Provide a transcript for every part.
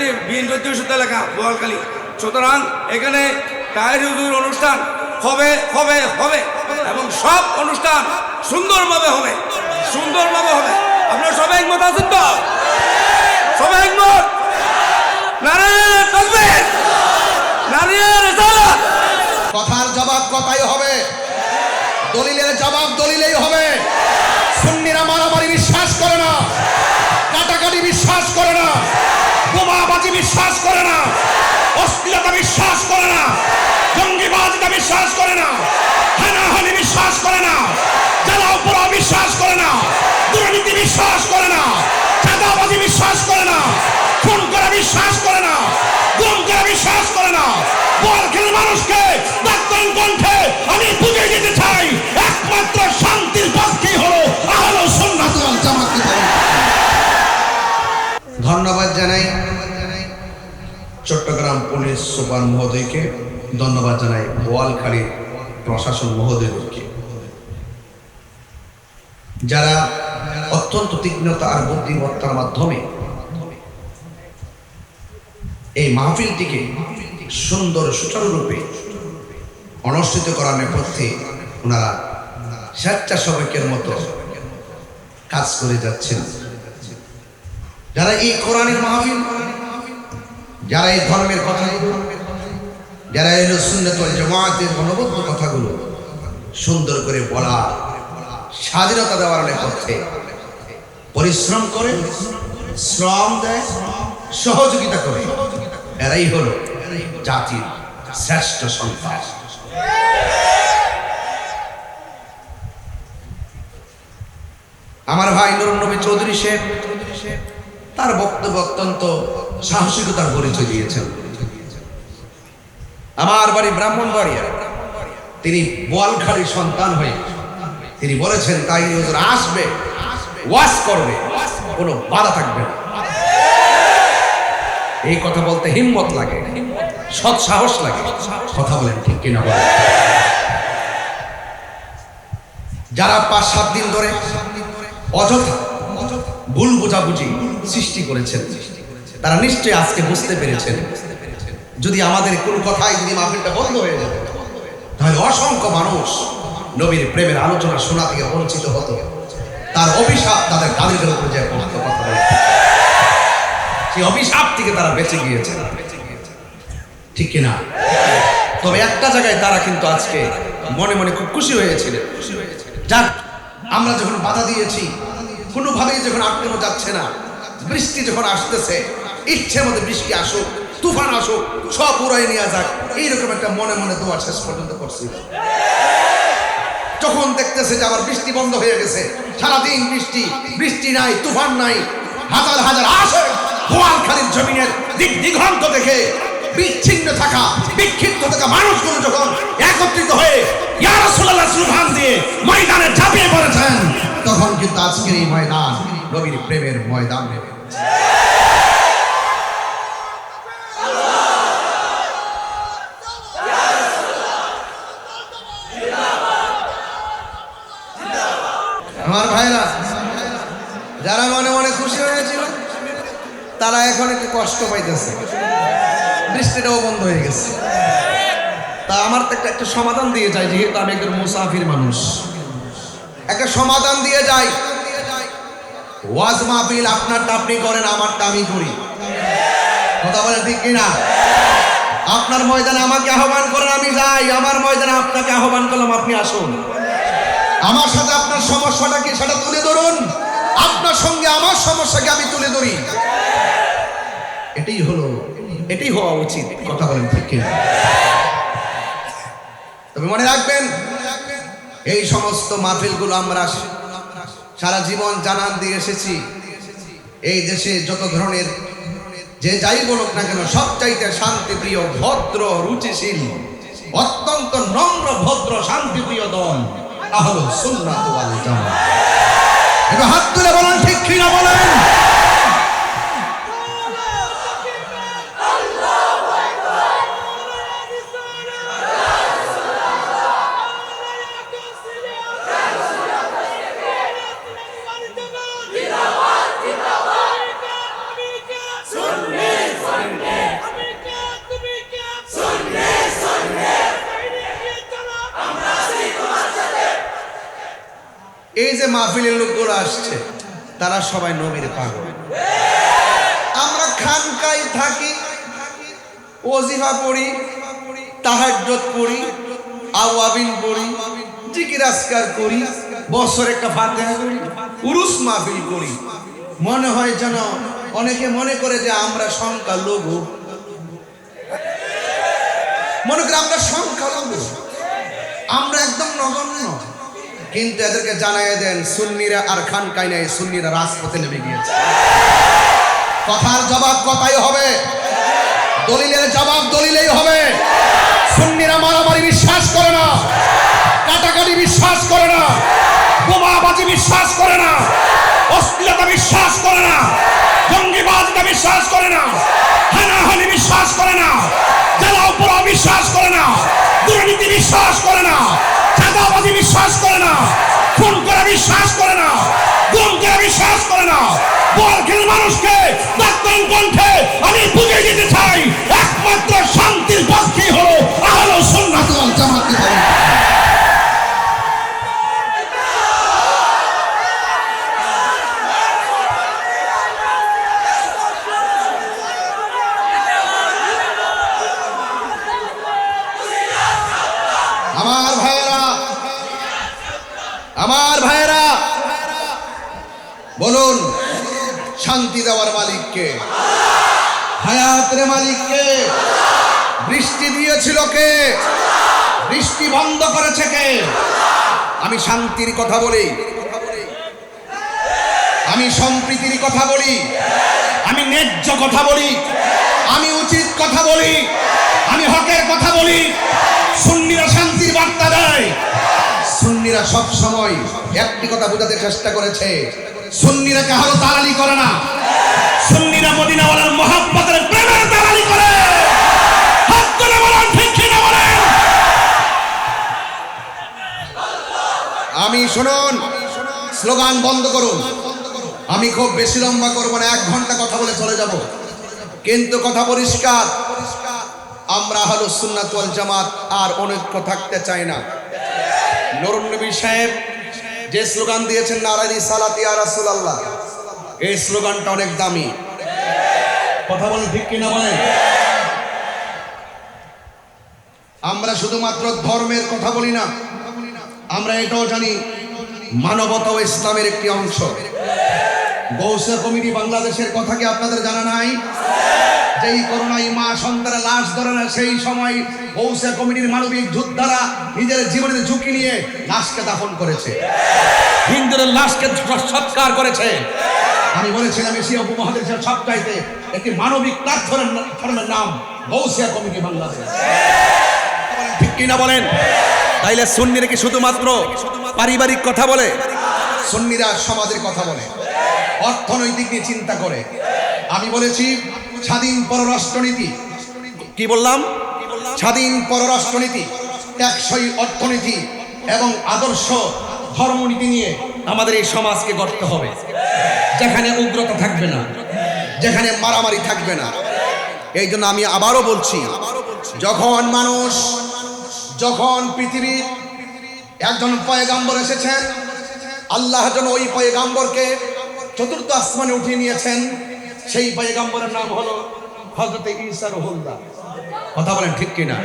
এটি বিএনপি অধ্যুষিত এলাকা বোয়ালখালী সুতরাং এখানে টায়ার হুজুর অনুষ্ঠান হবে হবে হবে এবং সব অনুষ্ঠান সুন্দরভাবে হবে সুন্দরভাবে হবে। আপনারা সবাই একমত আছেন তো? সবাই একমত? কথার জবাব কথাই হবে। দলিলের জবাব দলিলেই হবে। সুন্নিরা মারামারি বিশ্বাস করে বিশ্বাস করে না। হানাহানি বিশ্বাস করে না। জ্বালাও পোড়া বিশ্বাস করে না। দুর্নীতি বিশ্বাস করে না। চাঁদাবাজি বিশ্বাস করে না। খুন করা বিশ্বাস করে না। গুম করা বিশ্বাস করে না। বল খেলে মানুষকে ডাক্তার কণ্ঠে আমি বুঝে দিতে চাই। একমাত্র শান্তির পক্ষেই হলো আহলো সুন্নাত ওয়াল জামাত। ধন্যবাদ জানাই। চট্টগ্রাম পুলিশ সুপার মহোদয়কে। ধন্যবাদ জানাই বোয়ালখালী প্রশাসন মহোদয়কে যারা অত্যন্ত তীক্ষ্ণতা আর বুদ্ধিমত্তার মাধ্যমে এই মাহফিলটিকে সুন্দর সুচারুরূপে অনুষ্ঠিত করার নেপথ্যে ওনারা স্বেচ্ছাসেবকের মতো কাজ করে যাচ্ছেন। যারা এই কোরআনের মাহফিল, যারা এই ধর্মের কথাগুলো যারা এই সুন্নত ওয়াল জামাতের অনবদ্য কথাগুলো সুন্দর করে বলা, স্বাধীনতা দেওয়ার নেপথ্যে পরিশ্রম করে, শ্রম দেয়, সহযোগিতা করে। এরাই হলো জাতির শ্রেষ্ঠ সন্তান। আমার ভাই নুরুন নবী চৌধুরী শেখ তার বক্তব্য অত্যন্ত সাহসিকতার পরিচয় দিয়েছেন। আমার বাড়ি ব্রাহ্মণবাড়িয়া তিনি বোয়ালখালীর সন্তান হয়ে তিনি বলেছেন, তাই হুজুর আসবে ওয়াশ করবে, কোনো বাধা থাকবে না। এই কথা বলতে হিম্মত লাগে, সৎ সাহস লাগে। কথা বলেন ঠিক কিনা বলেন। যারা পাঁচ সাত দিন ধরে অযথা ভুল বোঝাবুঝি সৃষ্টি করেছেন, তারা নিশ্চয়ই আজকে বুঝতে পেরেছেন যদি আমাদের কোন কথাই যদি মাহফিলটা বন্ধ হয়ে যেত তাহলে অসংখ্য মানুষ নবীর প্রেমের আলোচনা শোনা থেকে বঞ্চিত হতো। তার অভিশাপ তাদের কাদের উপর যে পড়তো কথা সেই অভিশাপ থেকে তারা বেঁচে গিয়েছে। ঠিক কিনা তবে একটা জায়গায় তারা কিন্তু আজকে মনে মনে খুব খুশি হয়েছিলেন যাক, আমরা যখন বাধা দিয়েছি, কোনোভাবেই যখন আটকানো যাচ্ছে না, বৃষ্টি যখন আসতেছে ইচ্ছে মতো বৃষ্টি আসুক তুফান আসুক সব উড়াই নিয়ে যাক। এইরকম একটা মনে মনে দোয়া শেষ পর্যন্ত করছিল যখন দেখতেছে যে আবার বৃষ্টি বন্ধ হয়ে গেছে, সারাদিন বৃষ্টি বৃষ্টি নাই, তুফান নাই, হাজার হাজার আসে গোয়ালখালীর জমিনের দিক দিগন্ত দেখে বিচ্ছিন্ন থাকা, বিক্ষিপ্ত থাকা মানুষগুলো যখন একত্রিত হয়ে ইয়া রাসূলুল্লাহ স্লোগান দিয়ে ময়দানে ঝাঁপিয়ে পড়েছেন, তখন কিন্তু আজকের এই ময়দান নবীর প্রেমের ময়দান নেবে আমার ভাইরা, যারা মনে মনে খুশি হয়েছিল, তারা এখন একটু কষ্ট পাইতেছে। বৃষ্টিটাও বন্ধ হয়ে গেছে। তা আমার তো একটা একটা সমাধান দিয়ে যায় যেহেতু আমি একজন মুসাফির মানুষ। একটা সমাধান দিয়ে যাই। ওয়াজ মাহফিল আপনারটা আপনি করেন, আমারটা আমি করি। কথা বলেন ঠিক কিনা? আপনার ময়দানে আমাকে আহ্বান করেন, আমি যাই। আমার ময়দানে আপনাকে আহ্বান করলাম, আপনি আসুন। আমার সাথে আপনার সমস্যাটা কি সেটা তুলে ধরুন। আপনার সঙ্গে আমার সমস্যাকে আমি তুলে ধরি। এটাই হলো, এটাই হওয়া উচিত, কথা বলেন ঠিক তবে মনে রাখবেন, এই সমস্ত মাহফিলগুলো আমরা সারা জীবন জানান দিয়ে এসেছি। এই দেশে যত ধরনের, যে যাই বলুক না কেন সব সবচাইতে শান্তিপ্রিয়, ভদ্র, রুচিশীল, অত্যন্ত নম্র, ভদ্র, শান্তিপ্রিয় দল। আহলো সুন্নাত ওয়াল জামাত। একটু হাত তুলে বলেন ঠিক কিনা বলেন? মাহফিলের লোকগুলো আসছে, তারা সবাই নবীর পাগল। আমরা খানকায় থাকি, ওজিফা পড়ি তাহাজ্জত পড়ি, আওয়াবিন পড়ি, জিকির করি, বছর একটা করি, উরুস মাহফিল করি। মনে হয় যেন অনেকে মনে করে যে আমরা সংখ্যা লঘু মনে করি আমরা সংখ্যা লঘু আমরা একদম নগণ্য। কিন্তু এদেরকে জানাই দেন, সুন্নিরা আর খান কাইনাই সুন্নিরা রাজপথে নেমে গিয়েছে। কথার জবাব কথাই হবে? দলিলের জবাব দলিলেই হবে। সুন্নিরা মারামারি বিশ্বাস করে না, কাটাকাটি বিশ্বাস করে না, বোমাবাজি বিশ্বাস করে না, অশ্লীলতা বিশ্বাস করে না জঙ্গিবাজিতা বিশ্বাস করে না, হানাহানি বিশ্বাস করে না জ্বালাও পোড়া বিশ্বাস করে না, দুর্নীতি বিশ্বাস করে না, চাঁদাবাজি বিশ্বাস করা বিশ্বাস করে না। গুণকে বিশ্বাস করে না। বলখেল মানুষকে ডাক্তার কণ্ঠে আমি বুঝে দিতে চাই। একমাত্র শান্তির পক্ষে হলো আহলো সুন্নাত ওয়াল আমার ভাইয়েরা আমার ভাইয়েরা বলুন, শান্তি দেওয়ার মালিককে। হায়াতের মালিককে। বৃষ্টি দিয়েছিল কে? বৃষ্টি বন্ধ করেছে কে? আমি শান্তির কথা বলি। আমি সম্প্রীতির কথা বলি। আমি ন্যায্য কথা বলি। আমি উচিত কথা বলি। আমি হকের কথা বলি। সুন্নিরা শান্তির বার্তা সুন্নিরা সব সময় একটি কথা বোঝাতে চেষ্টা করেছে। সুন্নিরা কাহারও দালালি করে না। সুন্নিরা মদিনাওয়ালার মহাব্বতের প্রেমের দালালি করে। আমি শুনুন, স্লোগান বন্ধ করুন। আমি খুব বেশি লম্বা করব না, এক ঘণ্টা কথা বলে চলে যাব। কিন্তু কথা পরিষ্কার, আমরা হলো সুন্নাত ওয়াল জামাত আর অনৈক্য থাকতে চাই না। নরুন নবী সাহেব যে স্লোগান দিয়েছেন, নারায়ণী সালাতি আর রাসূলুল্লাহ। এই স্লোগানটা অনেক দামি। কথা বলেন ঠিক কিনা বলেন? আমরা শুধুমাত্র ধর্মের কথা বলি না, আমরা এটাও জানি মানবতা ও ইসলামের একটি অংশ। গৌসা কমিটি বাংলাদেশের কথা কি আপনাদের জানা নাই? যেই করোনায় মা সন্তানের লাশ ধরে না সেই সময় গৌসা কমিটির মানবিক যোদ্ধারা নিজের জীবনের ঝুঁকি নিয়ে লাশকে দাফন করেছে। হিন্দুদের লাশকে সৎকার করেছে। আমি বলেছিলাম, এশিয়া উপমহাদেশের সবচাইতে একটি মানবিক প্ল্যাটফর্মের নাম গৌসিয়া কমিটি বাংলাদেশ। ঠিক কিনা বলেন? তাইলে সুন্নিরা কি শুধুমাত্র পারিবারিক কথা বলে? সুন্নিরা সমাজের কথা বলে। অর্থনৈতিক নিয়ে চিন্তা করে। আমি বলেছি, স্বাধীন পররাষ্ট্রনীতি। কি বললাম? স্বাধীন পররাষ্ট্রনীতি টেকসই অর্থনীতি এবং আদর্শ ধর্মনীতি নিয়ে আমাদের এই সমাজকে গড়তে হবে। যেখানে উগ্রতা থাকবে না, যেখানে মারামারি থাকবে না। এই জন্য আমি আবারও বলছি, যখন মানুষ, যখন পৃথিবীর একজন পয়গাম্বর এসেছেন আল্লাহ যেন ওই পয়গাম্বরকে চতুর্থ আসমানে উঠিয়ে নিয়েছেন। সেই পয়গাম্বরের নাম হলো হজরতে ঈসা রহুল্লাহ। কথা বলেন ঠিক কিনা?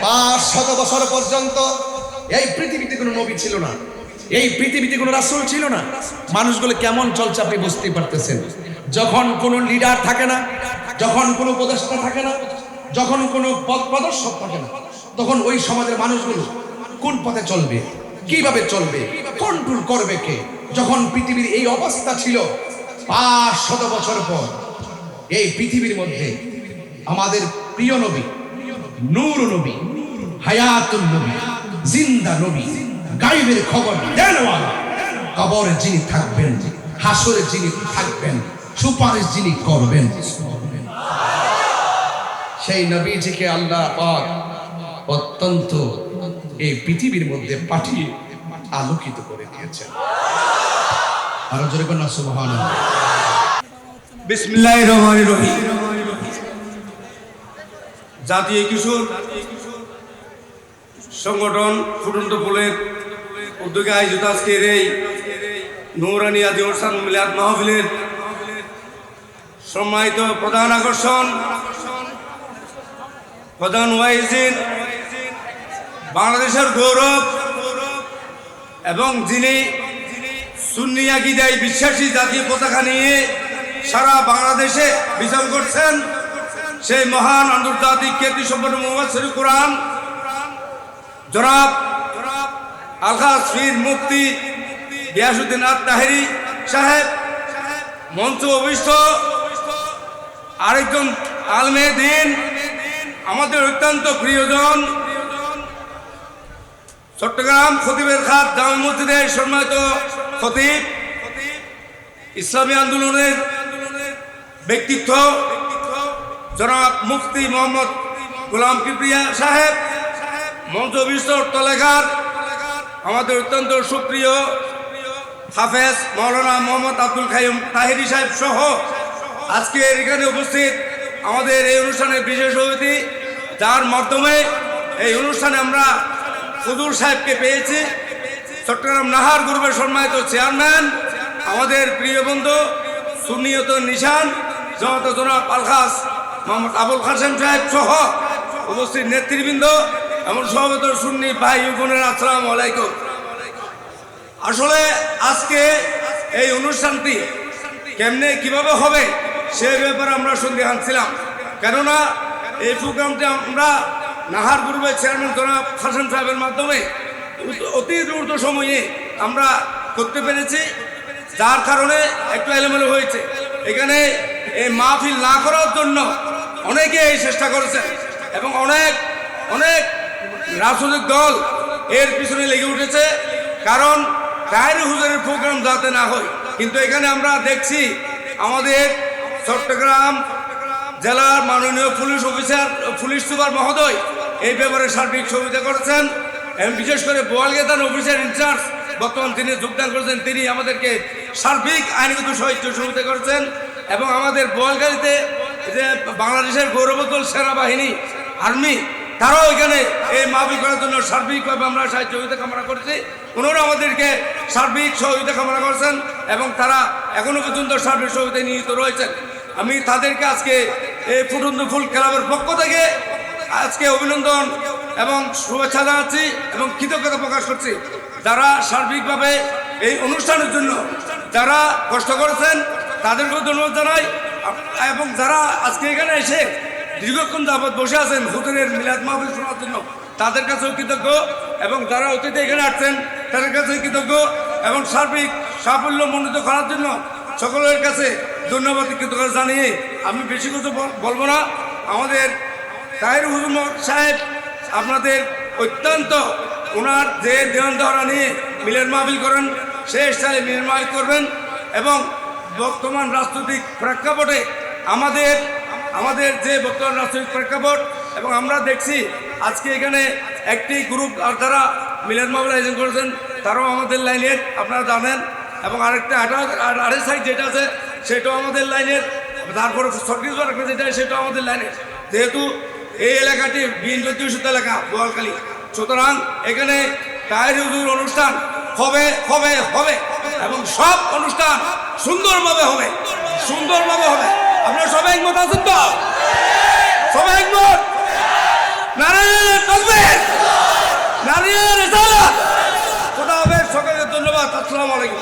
পাঁচ শত বছর পর্যন্ত এই পৃথিবীতে কোনো নবী ছিল না। এই পৃথিবীতে কোনো রাসূল ছিল না। মানুষগুলো কেমন চলছে আপনি বুঝতেই পারতেছেন। যখন কোনো লিডার থাকে না, যখন কোনো উপদেষ্টা থাকে না, যখন কোনো পথ প্রদর্শক থাকে না, তখন ওই সমাজের মানুষগুলো কোন পথে চলবে? কীভাবে চলবে? কন্ট্রোল করবে কে? যখন পৃথিবীর এই অবস্থা ছিল পাঁচ শত বছর পর, এই পৃথিবীর মধ্যে আমাদের প্রিয় নবী, নূর নবী হায়াতুল নবী, জিন্দা নবী গাইবের খবর দেনওয়ালা, কবরে যিনি থাকবেন, হাসরে যিনি থাকবেন, সুপারিশ যিনি করবেন। সেই নবীজিকে আল্লাহ পাক অত্যন্ত এই পৃথিবীর মধ্যে পাঠিয়ে আলোকিত করে দিয়েছেন। আরও জোরে কোন সুবহানাল্লাহ। বিসমিল্লাহ রহমান রহিম। জাতীয় কিশোর সংগঠন ফুটন্ত ফুলের উদ্যোগে আয়োজিত আজকের এই নৌরানি আদি অনুষ্ঠান মিলাদ মাহফিলের সম্মানিত প্রধান আকর্ষণ, প্রধান ওয়াইজিন বাংলাদেশের গৌরব এবং যিনি সুন্নি আকিদায় বিশ্বাসী জাতীয় পতাকা নিয়ে সারা বাংলাদেশে বিচরণ করছেন, সেই মহান আন্তর্জাতিক খ্যাতি সম্পন্ন মোহাম্মদ শরীফ কোরআন, জনাব আলহাজ ফির মুফতি গিয়াসুদ্দিন আত তাহেরি সাহেব, মঞ্চ অভিষ্ট, আরেকজন আলমে দিন, আমাদের অত্যন্ত প্রিয়জন চট্টগ্রাম খতিবের খাত জামে মসজিদের সম্মানিত খতিব, ইসলামী আন্দোলনের ব্যক্তিত্ব, জনাব মুফতি মোহাম্মদ গোলাম কিপ্রিয়া সাহেব, মঞ্চ বিস্তর তলেখার আমাদের অত্যন্ত সুপ্রিয় হাফেজ মৌলানা মোহাম্মদ আব্দুল খাইম তাহিরি সাহেব সহ আজকে এখানে উপস্থিত আমাদের এই অনুষ্ঠানের বিশেষ অতিথি, যার মাধ্যমে এই অনুষ্ঠানে আমরা হুজুর সাহেবকে পেয়েছি। চট্টগ্রাম নাহার গ্রুপের সম্মানিত চেয়ারম্যান, আমাদের প্রিয় বন্ধু সুনিয়ত নিশান জমাত জনাব আলখাস, মোহাম্মদ আবুল কাসেম সাহেব সহ উপস্থিত নেতৃবৃন্দ এবং সভাপত সুন্নি ভাই বোনের, আসসালাম আলাইকুম। আসলে আজকে এই অনুষ্ঠানটি কেমনে, কীভাবে হবে সে ব্যাপারে আমরা সন্দেহান ছিলাম। কেননা এই প্রোগ্রামটি আমরা নাহার গ্রুপের চেয়ারম্যান জনাব হাসান সাহেবের মাধ্যমে অতি দ্রুত সময়ে আমরা করতে পেরেছি, যার কারণে একটু এলোমেলো হয়েছে। এখানে এই মাহফিল না করার জন্য অনেকে এই চেষ্টা করেছে এবং অনেক অনেক রাজনৈতিক দল এর পিছনে লেগে উঠেছে, কারণ টায়ার হুজুরের প্রোগ্রাম যাতে না হয়। কিন্তু এখানে আমরা দেখছি আমাদের চট্টগ্রাম জেলার মাননীয় পুলিশ অফিসার, পুলিশ সুপার মহোদয় এই ব্যাপারে সার্বিক সহযোগিতা করেছেন। এবং বিশেষ করে বোয়ালগেদান অফিসের ইনচার্জ, বর্তমান তিনি যোগদান করেছেন, তিনি আমাদেরকে সার্বিক আইনগত সাহিত্য সহযোগিতা করেছেন। এবং আমাদের বোয়ালগাড়িতে যে বাংলাদেশের গৌরবোজ্জ্বল সেনাবাহিনী, আর্মি, তারাও এখানে এই মাহফিল করার জন্য সার্বিকভাবে আমরা সহযোগিতা কামনা করেছি। ওনারা আমাদেরকে সার্বিক সহযোগিতা কামনা করেছেন এবং তারা এখনও পর্যন্ত সার্বিক সহযোগিতায় নিয়োজিত রয়েছেন। আমি তাদেরকে আজকে এই ফুটন্ত ফুল ক্লাবের পক্ষ থেকে আজকে অভিনন্দন এবং শুভেচ্ছা জানাচ্ছি এবং কৃতজ্ঞতা প্রকাশ করছি যারা সার্বিকভাবে এই অনুষ্ঠানের জন্য যারা কষ্ট করেছেন, তাদেরকেও ধন্যবাদ জানাই। এবং যারা আজকে এখানে এসে দীর্ঘক্ষণ যাবৎ বসে আছেন হুজুরের মিলাদ মাহফিল শোনার জন্য, তাদের কাছেও কৃতজ্ঞ। এবং যারা অতীতে এখানে আসছেন, তাদের কাছে কৃতজ্ঞ। এবং সার্বিক সাফল্য মণ্ডিত করার জন্য সকলের কাছে ধন্যবাদ, কৃতজ্ঞতা জানিয়ে আমি বেশি কিছু বলব না। আমাদের তাহির হুজুর সাহেব, আপনাদের অত্যন্ত ওনার যে দেওয়ান ধরা নিয়ে মিলের মাহফিল করেন সেই স্টাইলে মিলের মাহফিল করবেন এবং বর্তমান রাজনৈতিক প্রেক্ষাপটে আমাদের আমাদের যে বর্তমান রাজনৈতিক প্রেক্ষাপট এবং আমরা দেখছি আজকে এখানে একটি গ্রুপ আর যারা মিলের মাহফিল আয়োজন করেছেন, তারাও আমাদের লাইনের, আপনারা জানেন, এবং আরেকটা আরেক সাইড যেটা আছে, সেটাও আমাদের লাইনের, তারপরে সরকারি যেটা সেটাও আমাদের লাইনের। যেহেতু এই এলাকাটি বিএন চৌত্রিশ এলাকা বোয়ালখালী সুতরাং এখানে তাহিরুজুর অনুষ্ঠান হবে হবে হবে। এবং সব অনুষ্ঠান সুন্দরভাবে হবে। সুন্দরভাবে হবে। আপনারা সবাই একমত আছেন তো? সবাই একমত? নারায়ণ হবে সকলকে ধন্যবাদ। আসসালামু আলাইকুম।